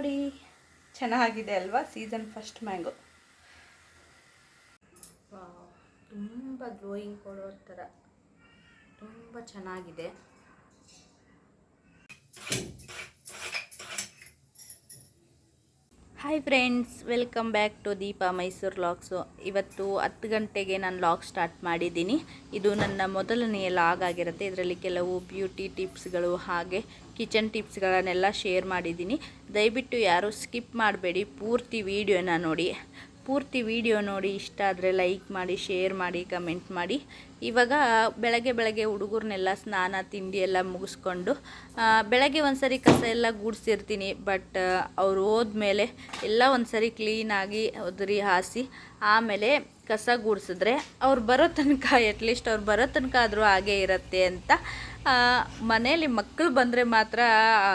ನೋಡಿ. ಚೆನ್ನಾಗಿದೆ ಅಲ್ವಾ? Season first mango. ತುಂಬ ಗ್ಲೋಯಿಂಗ್ ಕೊಡೋ ಥರ ತುಂಬ ಚೆನ್ನಾಗಿದೆ. Hi friends welcome back to Deepa Mysuru logs ಇವತ್ತು ಹತ್ತು ಗಂಟೆಗೆ ನಾನು ಲಾಗ್ ಸ್ಟಾರ್ಟ್ ಮಾಡಿದ್ದೀನಿ. ಇದು ನನ್ನ ಮೊದಲನೆಯ ಲಾಗ್ ಆಗಿರುತ್ತೆ. ಇದರಲ್ಲಿ ಕೆಲವು ಬ್ಯೂಟಿ ಟಿಪ್ಸ್ಗಳು ಹಾಗೆ ಕಿಚನ್ ಟಿಪ್ಸ್ಗಳನ್ನೆಲ್ಲ ಶೇರ್ ಮಾಡಿದ್ದೀನಿ. ದಯವಿಟ್ಟು ಯಾರೂ ಸ್ಕಿಪ್ ಮಾಡಬೇಡಿ. ಪೂರ್ತಿ ವೀಡಿಯೋನ ನೋಡಿ. ಪೂರ್ತಿ ವಿಡಿಯೋ ನೋಡಿ, ಇಷ್ಟ ಆದರೆ ಲೈಕ್ ಮಾಡಿ ಶೇರ್ ಮಾಡಿ ಕಮೆಂಟ್ ಮಾಡಿ. ಇವಾಗ ಬೆಳಗ್ಗೆ ಬೆಳಗ್ಗೆ ಹುಡುಗರನ್ನೆಲ್ಲ ಸ್ನಾನ, ತಿಂಡಿ ಎಲ್ಲ ಮುಗಿಸ್ಕೊಂಡು ಬೆಳಗ್ಗೆ ಒಂದು ಸರಿ ಕಸ ಎಲ್ಲ ಗೂಡಿಸಿರ್ತೀನಿ. ಬಟ್ ಅವ್ರು ಹೋದ್ಮೇಲೆ ಎಲ್ಲ ಒಂದು ಸರಿ ಕ್ಲೀನಾಗಿ ಒದರಿ ಹಾಸಿ, ಆಮೇಲೆ ಕಸ ಗೂಡಿಸಿದ್ರೆ ಅವ್ರು ಬರೋ ತನಕ ಅಟ್ಲೀಸ್ಟ್ ಅವ್ರು ಬರೋ ತನಕ ಆದರೂ ಹಾಗೇ ಇರುತ್ತೆ ಅಂತ ಮನೇಲಿ ಮಕ್ಕಳು ಬಂದರೆ ಮಾತ್ರ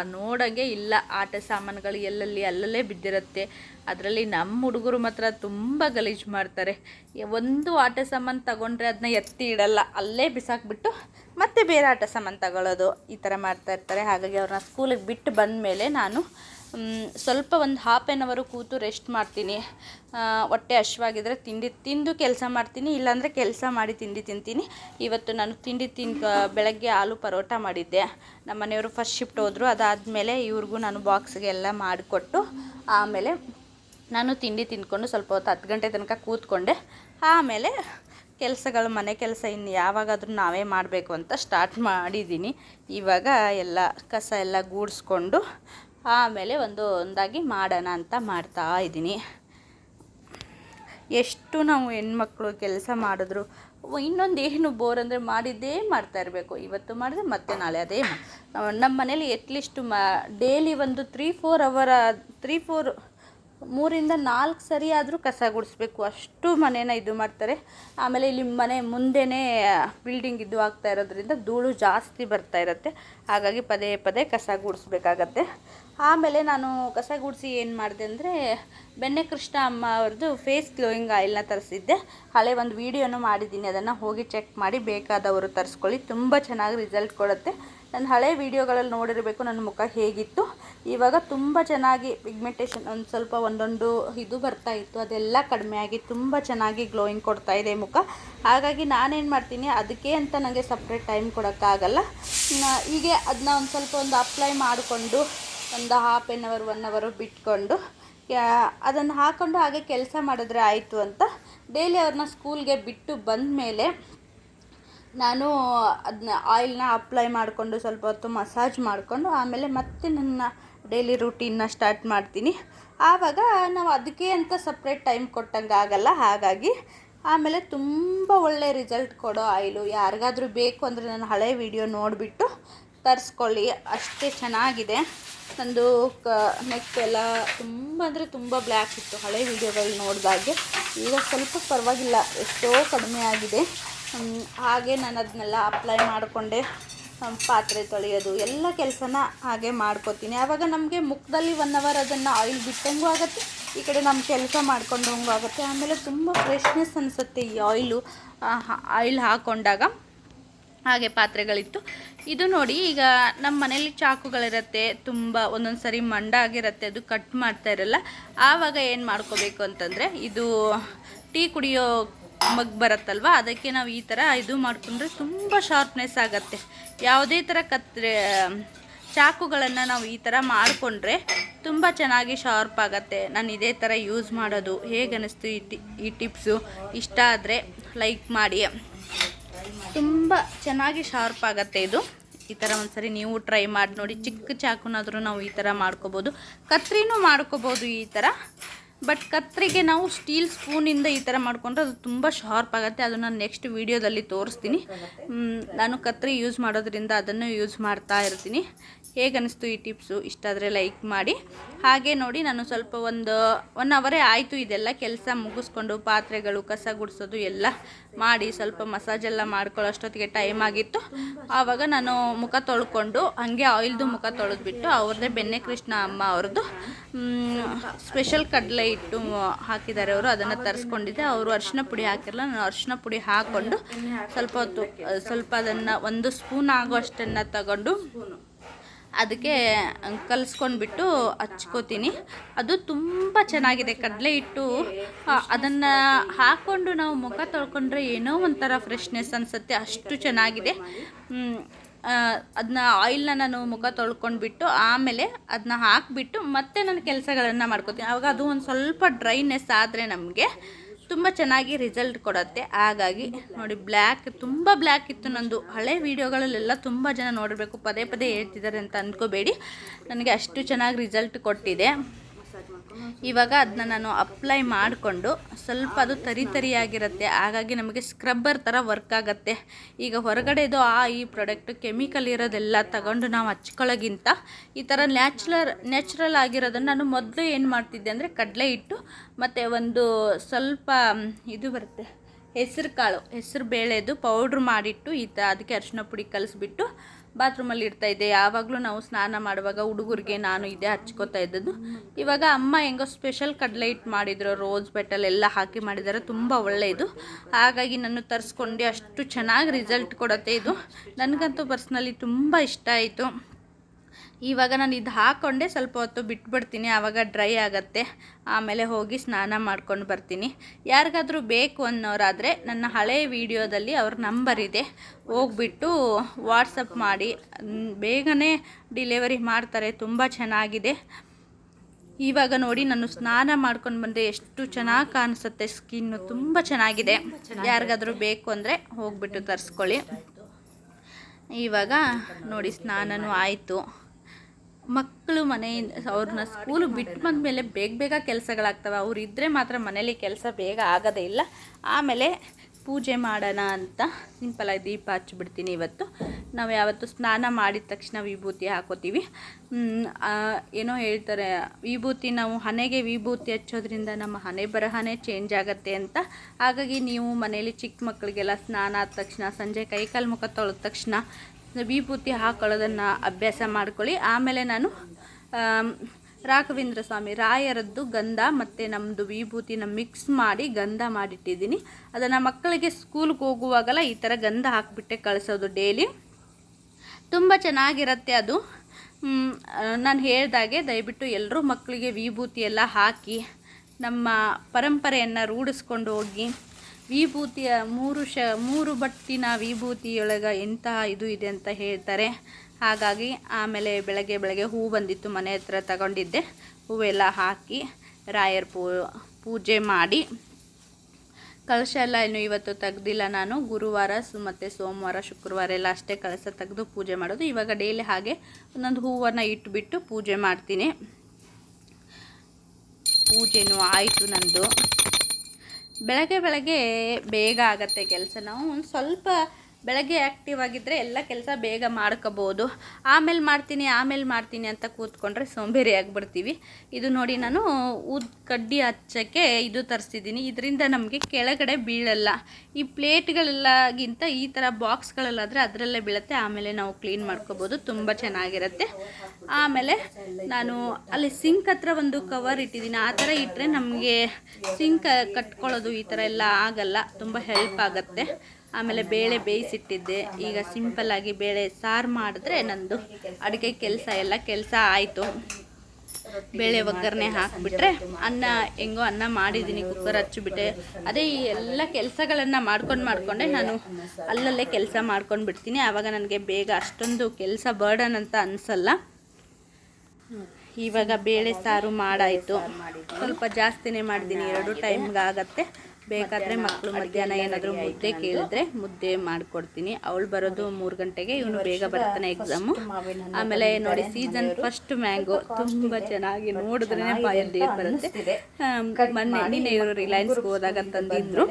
ನೋಡೋಂಗೆ ಇಲ್ಲ. ಆಟ ಸಾಮಾನುಗಳು ಎಲ್ಲಲ್ಲಿ, ಅಲ್ಲಲ್ಲೇ ಬಿದ್ದಿರುತ್ತೆ. ಅದರಲ್ಲಿ ನಮ್ಮ ಹುಡುಗರು ಮಾತ್ರ ತುಂಬ ಗಲೀಜು ಮಾಡ್ತಾರೆ. ಒಂದು ಆಟ ಸಾಮಾನು ತಗೊಂಡ್ರೆ ಅದನ್ನ ಎತ್ತಿ ಇಡಲ್ಲ. ಅಲ್ಲೇ ಬಿಸಾಕ್ಬಿಟ್ಟು ಮತ್ತೆ ಬೇರೆ ಆಟ ಸಾಮಾನು ತಗೊಳ್ಳೋದು ಈ ಥರ ಮಾಡ್ತಾ ಇರ್ತಾರೆ. ಹಾಗಾಗಿ ಅವ್ರನ್ನ ಸ್ಕೂಲಿಗೆ ಬಿಟ್ಟು ಬಂದ ಮೇಲೆ ನಾನು ಸ್ವಲ್ಪ ಒಂದು ಹಾಫ್ ಆ್ಯನ್ ಅವರು ಕೂತು ರೆಸ್ಟ್ ಮಾಡ್ತೀನಿ. ಹೊಟ್ಟೆ ಹಶ್ವಾಗಿದ್ರೆ ತಿಂಡಿ, ತಿಂದು ಕೆಲಸ ಮಾಡ್ತೀನಿ, ಇಲ್ಲಾಂದರೆ ಕೆಲಸ ಮಾಡಿ ತಿಂಡಿ ತಿಂತೀನಿ. ಇವತ್ತು ನಾನು ತಿಂಡಿ ತಿನ್ ಬೆಳಗ್ಗೆ ಆಲೂ ಪರೋಟ ಮಾಡಿದ್ದೆ. ನಮ್ಮ ಮನೆಯವರು ಫಸ್ಟ್ ಶಿಫ್ಟ್ ಹೋದರು, ಅದಾದಮೇಲೆ ಇವ್ರಿಗೂ ನಾನು ಬಾಕ್ಸ್ಗೆ ಎಲ್ಲ ಮಾಡಿಕೊಟ್ಟು, ಆಮೇಲೆ ನಾನು ತಿಂಡಿ ತಿಂದ್ಕೊಂಡು ಸ್ವಲ್ಪ ಹೊತ್ತು ಹತ್ತು ಗಂಟೆ ತನಕ ಕೂತ್ಕೊಂಡೆ. ಆಮೇಲೆ ಕೆಲಸಗಳು, ಮನೆ ಕೆಲಸ ಇನ್ನು ಯಾವಾಗಾದರೂ ನಾವೇ ಮಾಡಬೇಕು ಅಂತ ಸ್ಟಾರ್ಟ್ ಮಾಡಿದ್ದೀನಿ. ಇವಾಗ ಎಲ್ಲ ಕಸ ಎಲ್ಲ ಗೂಡಿಸ್ಕೊಂಡು ಆಮೇಲೆ ಒಂದು ಒಂದಾಗಿ ಮಾಡೋಣ ಅಂತ ಮಾಡ್ತಾ ಇದ್ದೀನಿ. ಎಷ್ಟು ನಾವು ಹೆಣ್ಮಕ್ಳು ಕೆಲಸ ಮಾಡಿದ್ರು, ಇನ್ನೊಂದು ಏನು ಬೋರ್ ಅಂದರೆ ಮಾಡಿದ್ದೇ ಮಾಡ್ತಾ ಇರಬೇಕು. ಇವತ್ತು ಮಾಡಿದ್ರೆ ಮತ್ತೆ ನಾಳೆ ಅದೇ ನಮ್ಮ ಮನೇಲಿ ಎಟ್ಲೀಸ್ಟ್ ಮ ಡೈಲಿ ಒಂದು ತ್ರೀ ಫೋರ್ ಅವರ ತ್ರೀ ಫೋರ್ ಮೂರಿಂದ ನಾಲ್ಕು ಸರಿ ಆದರೂ ಕಸ ಗುಡಿಸ್ಬೇಕು. ಅಷ್ಟು ಮನೇನ ಇದು ಮಾಡ್ತಾರೆ. ಆಮೇಲೆ ಇಲ್ಲಿ ಮನೆ ಮುಂದೆನೇ ಬಿಲ್ಡಿಂಗ್ ಇದು ಆಗ್ತಾ ಇರೋದ್ರಿಂದ ಧೂಳು ಜಾಸ್ತಿ ಬರ್ತಾ ಇರುತ್ತೆ. ಹಾಗಾಗಿ ಪದೇ ಪದೇ ಕಸ ಗುಡಿಸ್ಬೇಕಾಗತ್ತೆ. ಆಮೇಲೆ ನಾನು ಕಸ ಗುಡಿಸಿ ಏನು ಮಾಡಿದೆ ಅಂದರೆ ಬೆಣ್ಣೆ ಕೃಷ್ಣ ಅಮ್ಮ ಅವ್ರದ್ದು ಫೇಸ್ ಗ್ಲೋಯಿಂಗ್ ಆಯಿಲ್ನ ತರಿಸಿದ್ದೆ. ಹಳೆ ಒಂದು ವೀಡಿಯೋನು ಮಾಡಿದ್ದೀನಿ. ಅದನ್ನು ಹೋಗಿ ಚೆಕ್ ಮಾಡಿ ಬೇಕಾದವರು ತರಿಸ್ಕೊಳ್ಳಿ. ತುಂಬ ಚೆನ್ನಾಗಿ ರಿಸಲ್ಟ್ ಕೊಡುತ್ತೆ. ನನ್ನ ಹಳೆ ವೀಡಿಯೋಗಳಲ್ಲಿ ನೋಡಿರಬೇಕು. ನನ್ನ ಮುಖ ಹೇಗಿತ್ತು. ಇವಾಗ ತುಂಬ ಚೆನ್ನಾಗಿ ಪಿಗ್ಮೆಂಟೇಷನ್ ಒಂದು ಸ್ವಲ್ಪ ಒಂದೊಂದು ಇದು ಬರ್ತಾ ಇತ್ತು, ಅದೆಲ್ಲ ಕಡಿಮೆ ಆಗಿ ತುಂಬ ಚೆನ್ನಾಗಿ ಗ್ಲೋಯಿಂಗ್ ಕೊಡ್ತಾ ಇದೆ ಮುಖ. ಹಾಗಾಗಿ ನಾನೇನು ಮಾಡ್ತೀನಿ, ಅದಕ್ಕೆ ಅಂತ ನನಗೆ ಸಪ್ರೇಟ್ ಟೈಮ್ ಕೊಡೋಕ್ಕಾಗಲ್ಲ. ಹೀಗೆ ಅದನ್ನ ಒಂದು ಸ್ವಲ್ಪ ಒಂದು ಅಪ್ಲೈ ಮಾಡಿಕೊಂಡು, ಒಂದು ಹಾಫ್ ಎನ್ ಅವರ್ ಒನ್ ಅವರು ಬಿಟ್ಕೊಂಡು ಅದನ್ನು ಹಾಕ್ಕೊಂಡು ಹಾಗೆ ಕೆಲಸ ಮಾಡಿದ್ರೆ ಆಯಿತು ಅಂತ. ಡೈಲಿ ಅವ್ರನ್ನ ಸ್ಕೂಲ್ಗೆ ಬಿಟ್ಟು ಬಂದ ಮೇಲೆ ನಾನು ಅದನ್ನ ಆಯಿಲ್ನ ಅಪ್ಲೈ ಮಾಡಿಕೊಂಡು ಸ್ವಲ್ಪ ಹೊತ್ತು ಮಸಾಜ್ ಮಾಡಿಕೊಂಡು, ಆಮೇಲೆ ಮತ್ತೆ ನನ್ನ ಡೈಲಿ ರೂಟೀನ್ನ ಸ್ಟಾರ್ಟ್ ಮಾಡ್ತೀನಿ. ಆವಾಗ ನಾವು ಅದಕ್ಕೆ ಅಂತ ಸಪ್ರೇಟ್ ಟೈಮ್ ಕೊಟ್ಟಂಗೆ ಆಗಲ್ಲ. ಹಾಗಾಗಿ ಆಮೇಲೆ ತುಂಬ ಒಳ್ಳೆ ರಿಸಲ್ಟ್ ಕೊಡೋ ಆಯಿಲು. ಯಾರಿಗಾದ್ರೂ ಬೇಕು ಅಂದರೆ ನಾನು ಹಳೆ ವಿಡಿಯೋ ನೋಡಿಬಿಟ್ಟು ತರಿಸ್ಕೊಳ್ಳಿ. ಅಷ್ಟೇ ಚೆನ್ನಾಗಿದೆ. ನಂದು ಕ ನೆಕ್ ಎಲ್ಲ ತುಂಬ ಅಂದರೆ ತುಂಬ ಬ್ಲ್ಯಾಕ್ ಇತ್ತು ಹಳೆ ವಿಡಿಯೋಗಳು ನೋಡಿದಾಗೆ. ಈಗ ಸ್ವಲ್ಪ ಪರವಾಗಿಲ್ಲ, ಎಷ್ಟೋ ಕಡಿಮೆ ಆಗಿದೆ. ಹಾಗೆ ನಾನು ಅದನ್ನೆಲ್ಲ ಅಪ್ಲೈ ಮಾಡಿಕೊಂಡೆ. ಪಾತ್ರೆ ತೊಳೆಯೋದು, ಎಲ್ಲ ಕೆಲಸನ ಹಾಗೆ ಮಾಡ್ಕೋತೀನಿ. ಆವಾಗ ನಮಗೆ ಮುಖದಲ್ಲಿ ಒನ್ ಅವರ್ ಅದನ್ನು ಆಯಿಲ್ ಬಿಟ್ಟಂಗೂ ಆಗುತ್ತೆ, ಈ ಕಡೆ ನಮ್ಮ ಕೆಲಸ ಮಾಡ್ಕೊಂಡಂಗೂ ಆಗುತ್ತೆ. ಆಮೇಲೆ ತುಂಬ ಫ್ರೆಶ್ನೆಸ್ ಅನಿಸುತ್ತೆ ಈ ಆಯಿಲು ಆಯಿಲ್ ಹಾಕ್ಕೊಂಡಾಗ ಹಾಗೆ ಪಾತ್ರೆಗಳಿತ್ತು. ಇದು ನೋಡಿ, ಈಗ ನಮ್ಮ ಮನೇಲಿ ಚಾಕುಗಳಿರುತ್ತೆ, ತುಂಬ ಒಂದೊಂದು ಸರಿ ಮಂಡ ಆಗಿರುತ್ತೆ, ಅದು ಕಟ್ ಮಾಡ್ತಾ ಇರಲ್ಲ. ಆವಾಗ ಏನು ಮಾಡ್ಕೋಬೇಕು ಅಂತಂದರೆ, ಇದು ಟೀ ಕುಡಿಯೋ ಮಗ್ ಬರುತ್ತಲ್ವ? ಅದಕ್ಕೆ ನಾವು ಈ ಥರ ಇದು ಮಾಡಿಕೊಂಡ್ರೆ ತುಂಬ ಶಾರ್ಪ್ನೆಸ್ ಆಗುತ್ತೆ. ಯಾವುದೇ ಥರ ಕತ್ರೆ, ಚಾಕುಗಳನ್ನು ನಾವು ಈ ಥರ ಮಾಡಿಕೊಂಡ್ರೆ ತುಂಬ ಚೆನ್ನಾಗಿ ಶಾರ್ಪ್ ಆಗುತ್ತೆ. ನಾನು ಇದೇ ಥರ ಯೂಸ್ ಮಾಡೋದು. ಹೇಗೆ ಅನ್ನಿಸ್ತು ಈ ಟಿ, ಈ ಟಿಪ್ಸು ಇಷ್ಟ ಆದರೆ ಲೈಕ್ ಮಾಡಿ. ತುಂಬ ಚೆನ್ನಾಗಿ ಶಾರ್ಪ್ ಆಗುತ್ತೆ ಇದು. ಈ ಥರ ಒಂದ್ಸರಿ ನೀವು ಟ್ರೈ ಮಾಡಿ ನೋಡಿ. ಚಿಕ್ಕ ಚಾಕುನಾದರೂ ನಾವು ಈ ಥರ ಮಾಡ್ಕೋಬೋದು. ಕತ್ರಿನೂ ಮಾಡ್ಕೋಬೋದು ಈ ಥರ ಬಟ್ ಕತ್ತರಿಗೆ ನಾವು ಸ್ಟೀಲ್ ಸ್ಪೂನಿಂದ ಈ ಥರ ಮಾಡಿಕೊಂಡ್ರೆ ಅದು ತುಂಬ ಶಾರ್ಪ್ ಆಗುತ್ತೆ. ಅದು ನಾನು ನೆಕ್ಸ್ಟ್ ವೀಡಿಯೋದಲ್ಲಿ ತೋರಿಸ್ತೀನಿ. ನಾನು ಕತ್ತರಿ ಯೂಸ್ ಮಾಡೋದ್ರಿಂದ ಅದನ್ನು ಯೂಸ್ ಮಾಡ್ತಾ ಇರ್ತೀನಿ. ಹೇಗೆ ಅನ್ನಿಸ್ತು ಈ ಟಿಪ್ಸು ಇಷ್ಟ ಆದರೆ ಲೈಕ್ ಮಾಡಿ. ಹಾಗೆ ನೋಡಿ, ನಾನು ಸ್ವಲ್ಪ ಒಂದು ಒನ್ ಅವರೇ ಆಯಿತು ಇದೆಲ್ಲ. ಕೆಲಸ ಮುಗಿಸ್ಕೊಂಡು ಪಾತ್ರೆಗಳು, ಕಸ ಗುಡಿಸೋದು ಎಲ್ಲ ಮಾಡಿ ಸ್ವಲ್ಪ ಮಸಾಜ್ ಎಲ್ಲ ಮಾಡ್ಕೊಳ್ಳೋ ಅಷ್ಟೊತ್ತಿಗೆ ಟೈಮ್ ಆಗಿತ್ತು. ಆವಾಗ ನಾನು ಮುಖ ತೊಳ್ಕೊಂಡು ಹಾಗೆ ಆಯಿಲ್ದು ಮುಖ ತೊಳೆದ್ಬಿಟ್ಟು ಅವ್ರದ್ದೇ ಬೆನ್ನೆ ಕೃಷ್ಣ ಅಮ್ಮ ಅವ್ರದ್ದು ಸ್ಪೆಷಲ್ ಕಡಲೆ ಇಟ್ಟು ಹಾಕಿದ್ದಾರೆ ಅವರು, ಅದನ್ನು ತರಿಸ್ಕೊಂಡಿದ್ದೆ. ಅವರು ಅರಿಶಿನ ಪುಡಿ ಹಾಕಿರಲ್ಲ, ನಾನು ಅರ್ಶಿನ ಪುಡಿ ಹಾಕ್ಕೊಂಡು ಸ್ವಲ್ಪ ಹೊತ್ತು, ಸ್ವಲ್ಪ ಅದನ್ನು ಒಂದು ಸ್ಪೂನ್ ಆಗೋ ಅಷ್ಟನ್ನು ತಗೊಂಡು ಅದಕ್ಕೆ ಕಲಿಸ್ಕೊಂಡ್ಬಿಟ್ಟು ಹಚ್ಕೋತೀನಿ. ಅದು ತುಂಬ ಚೆನ್ನಾಗಿದೆ. ಕಡಲೆ ಹಿಟ್ಟು ಅದನ್ನು ಹಾಕ್ಕೊಂಡು ನಾವು ಮುಖ ತೊಳ್ಕೊಂಡ್ರೆ ಏನೋ ಒಂಥರ ಫ್ರೆಶ್ನೆಸ್ ಅನಿಸುತ್ತೆ. ಅಷ್ಟು ಚೆನ್ನಾಗಿದೆ. ಅದನ್ನ ಆಯಿಲ್ನ ನಾನು ಮುಖ ತೊಳ್ಕೊಂಡ್ಬಿಟ್ಟು ಆಮೇಲೆ ಅದನ್ನ ಹಾಕಿಬಿಟ್ಟು ಮತ್ತೆ ನಾನು ಕೆಲಸಗಳನ್ನು ಮಾಡ್ಕೋತೀನಿ. ಆವಾಗ ಅದು ಒಂದು ಸ್ವಲ್ಪ ಡ್ರೈನೆಸ್ ಆದರೆ ನಮಗೆ ತುಂಬ ಚೆನ್ನಾಗಿ ರಿಸಲ್ಟ್ ಕೊಡುತ್ತೆ. ಹಾಗಾಗಿ ನೋಡಿ ಬ್ಲ್ಯಾಕ್ ತುಂಬ ಬ್ಲ್ಯಾಕ್ ಇತ್ತು ನಂದು. ಹಳೆ ವೀಡಿಯೋಗಳಲ್ಲೆಲ್ಲ ತುಂಬ ಜನ ನೋಡಬೇಕು ಪದೇ ಪದೇ ಹೇಳ್ತಿದ್ದಾರೆ ಅಂತ ಅಂದ್ಕೋಬೇಡಿ ನನಗೆ ಅಷ್ಟು ಚೆನ್ನಾಗಿ ರಿಸಲ್ಟ್ ಕೊಟ್ಟಿದೆ. ಇವಾಗ ಅದನ್ನ ನಾನು ಅಪ್ಲೈ ಮಾಡಿಕೊಂಡು ಸ್ವಲ್ಪ ಅದು ತರಿ ತರಿಯಾಗಿರುತ್ತೆ. ಹಾಗಾಗಿ ನಮಗೆ ಸ್ಕ್ರಬ್ಬರ್ ಥರ ವರ್ಕ್ ಆಗುತ್ತೆ. ಈಗ ಹೊರಗಡೆದು ಆ ಈ ಪ್ರಾಡಕ್ಟ್ ಕೆಮಿಕಲ್ ಇರೋದೆಲ್ಲ ತಗೊಂಡು ನಾವು ಹಚ್ಕೊಳ್ಳೋಗಿಂತ ಈ ಥರ ನ್ಯಾಚುರಲ್ ನ್ಯಾಚುರಲ್ ಆಗಿರೋದನ್ನು ನಾನು ಮೊದಲು ಏನು ಮಾಡ್ತಿದ್ದೆ ಅಂದರೆ ಕಡಲೆ ಹಿಟ್ಟು ಮತ್ತು ಒಂದು ಸ್ವಲ್ಪ ಇದು ಬರುತ್ತೆ. ಹೆಸರು ಕಾಳು, ಹೆಸರು ಬೇಳೆದು ಪೌಡ್ರ್ ಮಾಡಿಟ್ಟು ಈ ತ ಅದಕ್ಕೆ ಅರಿಶಿನ ಪುಡಿ ಕಲಿಸ್ಬಿಟ್ಟು ಬಾತ್ರೂಮಲ್ಲಿ ಇಡ್ತಾ ಇದ್ದೆ. ಯಾವಾಗಲೂ ನಾವು ಸ್ನಾನ ಮಾಡುವಾಗ ಹುಡುಗರಿಗೆ ನಾನು ಇದೇ ಹಚ್ಕೋತಾ ಇದ್ದದ್ದು. ಇವಾಗ ಅಮ್ಮ ಹೆಂಗೋ ಸ್ಪೆಷಲ್ ಕಡಲೆ ಹಿಟ್ಟು ಮಾಡಿದ್ರು ರೋಸ್ ಬೆಟಲ್ ಎಲ್ಲ ಹಾಕಿ ಮಾಡಿದ್ದಾರೆ ತುಂಬ ಒಳ್ಳೆಯದು. ಹಾಗಾಗಿ ನಾನು ತರಿಸ್ಕೊಂಡೆ ಅಷ್ಟು ಚೆನ್ನಾಗಿ ರಿಸಲ್ಟ್ ಕೊಡುತ್ತೆ ಇದು. ನನಗಂತೂ ಪರ್ಸ್ನಲಿ ತುಂಬ ಇಷ್ಟ ಆಯಿತು. ಇವಾಗ ನಾನು ಇದು ಹಾಕ್ಕೊಂಡೆ ಸ್ವಲ್ಪ ಹೊತ್ತು ಬಿಟ್ಬಿಡ್ತೀನಿ ಆವಾಗ ಡ್ರೈ ಆಗುತ್ತೆ. ಆಮೇಲೆ ಹೋಗಿ ಸ್ನಾನ ಮಾಡ್ಕೊಂಡು ಬರ್ತೀನಿ. ಯಾರಿಗಾದರೂ ಬೇಕು ಅನ್ನೋರಾದರೆ ನನ್ನ ಹಳೆಯ ವಿಡಿಯೋದಲ್ಲಿ ಅವ್ರ ನಂಬರ್ ಇದೆ. ಹೋಗ್ಬಿಟ್ಟು ವಾಟ್ಸಪ್ ಮಾಡಿ ಬೇಗನೆ ಡಿಲೆವರಿ ಮಾಡ್ತಾರೆ, ತುಂಬ ಚೆನ್ನಾಗಿದೆ. ಇವಾಗ ನೋಡಿ ನಾನು ಸ್ನಾನ ಮಾಡ್ಕೊಂಡು ಬಂದೆ, ಎಷ್ಟು ಚೆನ್ನಾಗಿ ಕಾಣಿಸುತ್ತೆ ಸ್ಕಿನ್ನು ತುಂಬ ಚೆನ್ನಾಗಿದೆ. ಯಾರಿಗಾದರೂ ಬೇಕು ಅಂದರೆ ಹೋಗ್ಬಿಟ್ಟು ತರಿಸ್ಕೊಳ್ಳಿ. ಇವಾಗ ನೋಡಿ ಸ್ನಾನನೂ ಆಯಿತು. ಮಕ್ಕಳು ಮನೆಯಿಂದ, ಅವ್ರನ್ನ ಸ್ಕೂಲು ಬಿಟ್ಟು ಬಂದಮೇಲೆ ಬೇಗ ಬೇಗ ಕೆಲಸಗಳಾಗ್ತವೆ. ಅವ್ರು ಇದ್ದರೆ ಮಾತ್ರ ಮನೇಲಿ ಕೆಲಸ ಬೇಗ ಆಗೋದೇ ಇಲ್ಲ. ಆಮೇಲೆ ಪೂಜೆ ಮಾಡೋಣ ಅಂತ ಸಿಂಪಲಾಗಿ ದೀಪ ಹಚ್ಚಿಬಿಡ್ತೀನಿ ಇವತ್ತು. ನಾವು ಯಾವತ್ತು ಸ್ನಾನ ಮಾಡಿದ ತಕ್ಷಣ ವಿಭೂತಿ ಹಾಕೋತೀವಿ. ಏನೋ ಹೇಳ್ತಾರೆ, ವಿಭೂತಿ ನಾವು ಹಣೆಗೆ ವಿಭೂತಿ ಹಚ್ಚೋದ್ರಿಂದ ನಮ್ಮ ಹಣೆ ಬರಹನೇ ಚೇಂಜ್ ಆಗುತ್ತೆ ಅಂತ. ಹಾಗಾಗಿ ನೀವು ಮನೇಲಿ ಚಿಕ್ಕ ಮಕ್ಕಳಿಗೆಲ್ಲ ಸ್ನಾನ ಆದ ತಕ್ಷಣ, ಸಂಜೆ ಕೈಕಾಲು ಮುಖ ತೊಳೆದ ತಕ್ಷಣ ವಿಭೂತಿ ಹಾಕೊಳ್ಳೋದನ್ನು ಅಭ್ಯಾಸ ಮಾಡ್ಕೊಳ್ಳಿ. ಆಮೇಲೆ ನಾನು ರಾಘವೇಂದ್ರ ಸ್ವಾಮಿ ರಾಯರದ್ದು ಗಂಧ ಮತ್ತು ನಮ್ಮದು ವಿಭೂತಿನ ಮಿಕ್ಸ್ ಮಾಡಿ ಗಂಧ ಮಾಡಿಟ್ಟಿದ್ದೀನಿ. ಅದನ್ನು ಮಕ್ಕಳಿಗೆ ಸ್ಕೂಲ್ಗೆ ಹೋಗುವಾಗೆಲ್ಲ ಈ ಥರ ಗಂಧ ಹಾಕಿಬಿಟ್ಟೆ ಕಳಿಸೋದು ಡೈಲಿ ತುಂಬ ಚೆನ್ನಾಗಿರುತ್ತೆ ಅದು. ನಾನು ಹೇಳ್ದಾಗೆ ದಯವಿಟ್ಟು ಎಲ್ಲರೂ ಮಕ್ಕಳಿಗೆ ವಿಭೂತಿ ಎಲ್ಲ ಹಾಕಿ ನಮ್ಮ ಪರಂಪರೆಯನ್ನು ರೂಢಿಸ್ಕೊಂಡು ಹೋಗಿ ವಿಭೂತಿಯ ಮೂರು ಶ, ಮೂರು ಬಟ್ಟಿನ ವಿಭೂತಿಯೊಳಗೆ ಎಂತಹ ಇದು ಇದೆ ಅಂತ ಹೇಳ್ತಾರೆ. ಹಾಗಾಗಿ ಆಮೇಲೆ ಬೆಳಗ್ಗೆ ಬೆಳಗ್ಗೆ ಹೂ ಬಂದಿತ್ತು, ಮನೆ ಹತ್ರ ತಗೊಂಡಿದ್ದೆ. ಹೂವೆಲ್ಲ ಹಾಕಿ ರಾಯರ್ ಪೂಜೆ ಮಾಡಿ. ಕಳಶ ಎಲ್ಲ ಇನ್ನು ಇವತ್ತು ತೆಗ್ದಿಲ್ಲ ನಾನು. ಗುರುವಾರ ಮತ್ತು ಸೋಮವಾರ, ಶುಕ್ರವಾರ ಎಲ್ಲ ಅಷ್ಟೇ ಕಳಶ ತೆಗೆದು ಪೂಜೆ ಮಾಡೋದು. ಇವಾಗ ಡೈಲಿ ಹಾಗೆ ಒಂದೊಂದು ಹೂವನ್ನು ಇಟ್ಬಿಟ್ಟು ಪೂಜೆ ಮಾಡ್ತೀನಿ. ಪೂಜೆನೂ ಆಯಿತು ನಂದು. ಬೆಳಗ್ಗೆ ಬೆಳಗ್ಗೆ ಬೇಗ ಆಗತ್ತೆ ಕೆಲಸ. ನಾವು ಒಂದು ಸ್ವಲ್ಪ ಬೆಳಗ್ಗೆ ಆ್ಯಕ್ಟಿವ್ ಆಗಿದ್ದರೆ ಎಲ್ಲ ಕೆಲಸ ಬೇಗ ಮಾಡ್ಕೋಬೋದು. ಆಮೇಲೆ ಮಾಡ್ತೀನಿ ಆಮೇಲೆ ಮಾಡ್ತೀನಿ ಅಂತ ಕೂತ್ಕೊಂಡ್ರೆ ಸೋಂಬೇರಿ ಆಗಿಬಿಡ್ತೀವಿ. ಇದು ನೋಡಿ ನಾನು ಊದ್ ಕಡ್ಡಿ ಹಚ್ಚೋಕ್ಕೆ ಇದು ತರಿಸಿದ್ದೀನಿ. ಇದರಿಂದ ನಮಗೆ ಕೆಳಗಡೆ ಬೀಳಲ್ಲ. ಈ ಪ್ಲೇಟ್ಗಳೆಲ್ಲಗಿಂತ ಈ ಥರ ಬಾಕ್ಸ್ಗಳಲ್ಲಾದರೆ ಅದರಲ್ಲೇ ಬೀಳುತ್ತೆ. ಆಮೇಲೆ ನಾವು ಕ್ಲೀನ್ ಮಾಡ್ಕೋಬೋದು. ತುಂಬ ಚೆನ್ನಾಗಿರುತ್ತೆ. ಆಮೇಲೆ ನಾನು ಅಲ್ಲಿ ಸಿಂಕ್ ಹತ್ರ ಒಂದು ಕವರ್ ಇಟ್ಟಿದ್ದೀನಿ. ಆ ಥರ ಇಟ್ಟರೆ ನಮಗೆ ಸಿಂಕ್ ಕಟ್ಕೊಳ್ಳೋದು ಈ ಥರ ಎಲ್ಲ ಆಗಲ್ಲ. ತುಂಬ ಹೆಲ್ಪ್ ಆಗುತ್ತೆ. ಆಮೇಲೆ ಬೇಳೆ ಬೇಯಿಸಿಟ್ಟಿದ್ದೆ. ಈಗ ಸಿಂಪಲ್ಲಾಗಿ ಬೇಳೆ ಸಾರು ಮಾಡಿದ್ರೆ ನಂದು ಅಡುಗೆ ಕೆಲಸ ಎಲ್ಲ ಕೆಲಸ ಆಯಿತು. ಬೇಳೆ ಒಗ್ಗರಣೆ ಹಾಕಿಬಿಟ್ರೆ ಅನ್ನ ಹೆಂಗೋ ಅನ್ನ ಮಾಡಿದ್ದೀನಿ, ಕುಕ್ಕರ್ ಹಚ್ಚಿಬಿಟ್ಟೆ. ಅದೇ ಈ ಎಲ್ಲ ಕೆಲಸಗಳನ್ನು ಮಾಡ್ಕೊಂಡು ಮಾಡಿಕೊಂಡೆ ನಾನು ಅಲ್ಲಲ್ಲೇ ಕೆಲಸ ಮಾಡ್ಕೊಂಡು ಬಿಡ್ತೀನಿ ಆವಾಗ ನನಗೆ ಬೇಗ ಅಷ್ಟೊಂದು ಕೆಲಸ ಬರ್ಡನ್ ಅಂತ ಅನಿಸಲ್ಲ. ಇವಾಗ ಬೇಳೆ ಸಾರು ಮಾಡಾಯಿತು. ಸ್ವಲ್ಪ ಜಾಸ್ತಿನೇ ಮಾಡಿದ್ದೀನಿ, ಎರಡು ಟೈಮ್ಗೆ ಆಗತ್ತೆ ಬೇಕಾದರೆ ಮಕ್ಕಳು ಮಧ್ಯಾಹ್ನ ಏನಾದರೂ ಮುದ್ದೆ ಕೇಳಿದ್ರೆ ಮುದ್ದೆ ಮಾಡಿಕೊಡ್ತೀನಿ. ಅವಳು ಬರೋದು ಮೂರು ಗಂಟೆಗೆ ಇವನು ಬೇಗ ಬರ್ತಾನೆ ಎಕ್ಸಾಮು ಆಮೇಲೆ ನೋಡಿ ಸೀಸನ್ ಫಸ್ಟ್ ಮ್ಯಾಂಗೋ ತುಂಬ ಚೆನ್ನಾಗಿ ನೋಡಿದ್ರೆ ಬಾಯಲ್ಲಿ ಬರುತ್ತೆ. ಮೊನ್ನೆ ನಿನ್ನೆ ಇವರು ರಿಲಯನ್ಸ್ಗೆ ಹೋದಾಗ ತಂದಿದ್ರು.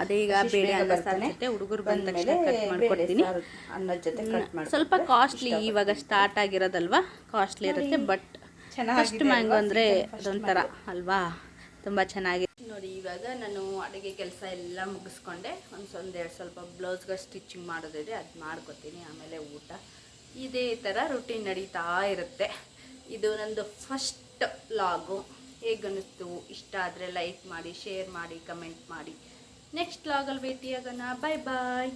ಅದೇ ಈಗ ಬೇಳೆ ಅನ್ನ ಸಾರು ಜೊತೆ ಹುಡುಗರು ಬಂದ ತಕ್ಷಣ ಕಟ್ ಮಾಡ್ಕೊಡ್ತೀನಿ. ಸ್ವಲ್ಪ ಕಾಸ್ಟ್ಲಿ ಇವಾಗ ಸ್ಟಾರ್ಟ್ ಆಗಿರೋದಲ್ವಾ? ಕಾಸ್ಟ್ಲಿ ಇರುತ್ತೆ ಬಟ್ ಫಸ್ಟ್ ಮ್ಯಾಂಗೋ ಅಂದರೆ ಅದೊಂಥರ ಅಲ್ವಾ? ತುಂಬ ಚೆನ್ನಾಗಿ ನೋಡಿ, ಇವಾಗ ನಾನು ಅಡುಗೆ ಕೆಲಸ ಎಲ್ಲ ಮುಗಿಸ್ಕೊಂಡೆ. ಒಂದು ಎರಡು ಸ್ವಲ್ಪ ಬ್ಲೌಸ್ಗಳು ಸ್ಟಿಚಿಂಗ್ ಮಾಡೋದಿದೆ, ಅದು ಮಾಡ್ಕೊತೀನಿ, ಆಮೇಲೆ ಊಟ. ಇದೇ ಥರ ರುಟೀನ್ ನಡೀತಾ ಇರುತ್ತೆ. ಇದು ನಂದು ಫಸ್ಟ್ ಲಾಗು ಹೇಗನ್ನಿಸ್ತು? ಇಷ್ಟ ಆದರೆ ಲೈಕ್ ಮಾಡಿ ಶೇರ್ ಮಾಡಿ ಕಮೆಂಟ್ ಮಾಡಿ. ನೆಕ್ಸ್ಟ್ ಲಾಗಲ್ಲಿ ಭೇಟಿಯಾಗೋಣ. ಬಾಯ್ ಬಾಯ್